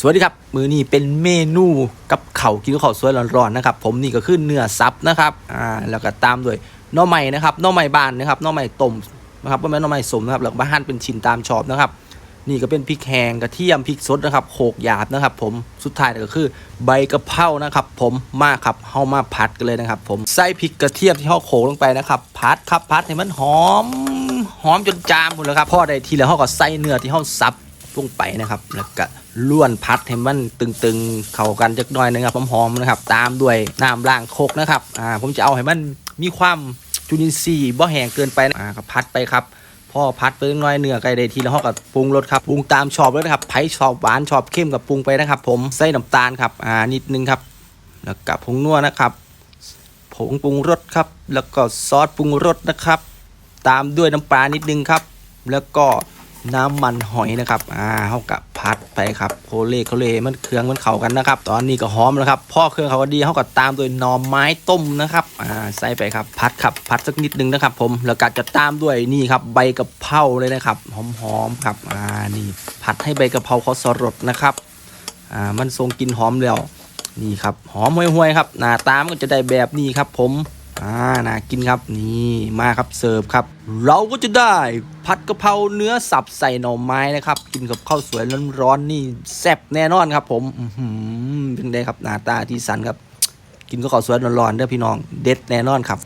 สวัสดีครับ มือนี้เป็นเมนูกับเข่ากินกับข้าวสวยร้อนๆนะครับ ผมนี่ก็คือเนื้อซับนะครับอ่าแล้วก็ตามด้วยหน่อไม้นะครับหน่อไม้บานนะครับหน่อไม้ต้มนะครับไม่แม่นหน่อไม้สมนะครับแล้วก็มาหั่นเป็นชิ้นตามชอบนะครับ นี่ก็เป็นพริกแห้งกระเทียมพริกสดนะครับโขกหยาบนะครับ ผมสุดท้ายก็คือใบกะเพรานะครับ ผมมาครับเฮามาผัดกันเลยนะครับ ผมใส่พริกกระเทียมที่เฮาโขลกลงไปนะครับผัดครับผัดให้มันหอมหอมจนจามหมดเลยครับพอได้ทีแล้วเฮาก็ใส่เนื้อที่เฮาสับ ลงไปนะครับ แล้วก็ล้วนพัดให้มันตึงๆ เข้ากันจักหน่อยนึงครับหอมๆนะครับ ตามด้วยน้ำล้างโคกนะครับอ่าผมจะเอาให้มันมีความจุลินทรีย์บ่แห้งเกินไปนะอ่าก็พัดไปครับพ่อพัดไปเล็กน้อยเนื้อไก่ได้ทีแล้วเราก็ปรุงรสครับปรุงตามชอบเลยนะครับไผ่ชอบหวานชอบเข้มกับปรุงไปนะครับ ผมใส่น้ำตาลครับอ่านิดนึงครับ แล้วกับผงนัวนะครับผงปรุงรสครับ แล้วก็ซอสปรุงรสนะครับ ตามด้วยน้ำปลานิดนึงครับ แล้วก็ น้ำมันหอยนะครับ อ่าเขากับพัดไปครับโคเล่โคเล่มันเครื่องมันเข้ากันนะครับ ตอนนี้ก็หอมแล้วครับพ่อเครื่องเขาก็ดีเขาก็ตามด้วยหน่อไม้ต้มนะครับ อ่าใส่ไปครับ พัดครับพัดสักนิดนึงนะครับ ผมแล้วก็จะตามด้วยนี่ครับใบกะเพราเลยนะครับหอมๆครับ อ่านี่ผัดให้ใบกะเพราเขาสรดนะครับ อ่ามันทรงกลิ่นหอมแล้วนี่ครับหอมห่วยๆครับหน้าตามก็จะได้แบบนี้ครับ ผม อ่าน่ากินครับนี่มาครับเสิร์ฟครับ เราก็จะได้ผัดกะเพราเนื้อสับใส่หน่อไม้นะครับ กินกับข้าวสวยร้อนๆนี่แซ่บแน่นอนครับ ผมอือหือเป็นไงครับหน้าตาที่สันครับ กินกับข้าวสวยร้อนๆเด้อพี่น้องเด็ดแน่นอนครับ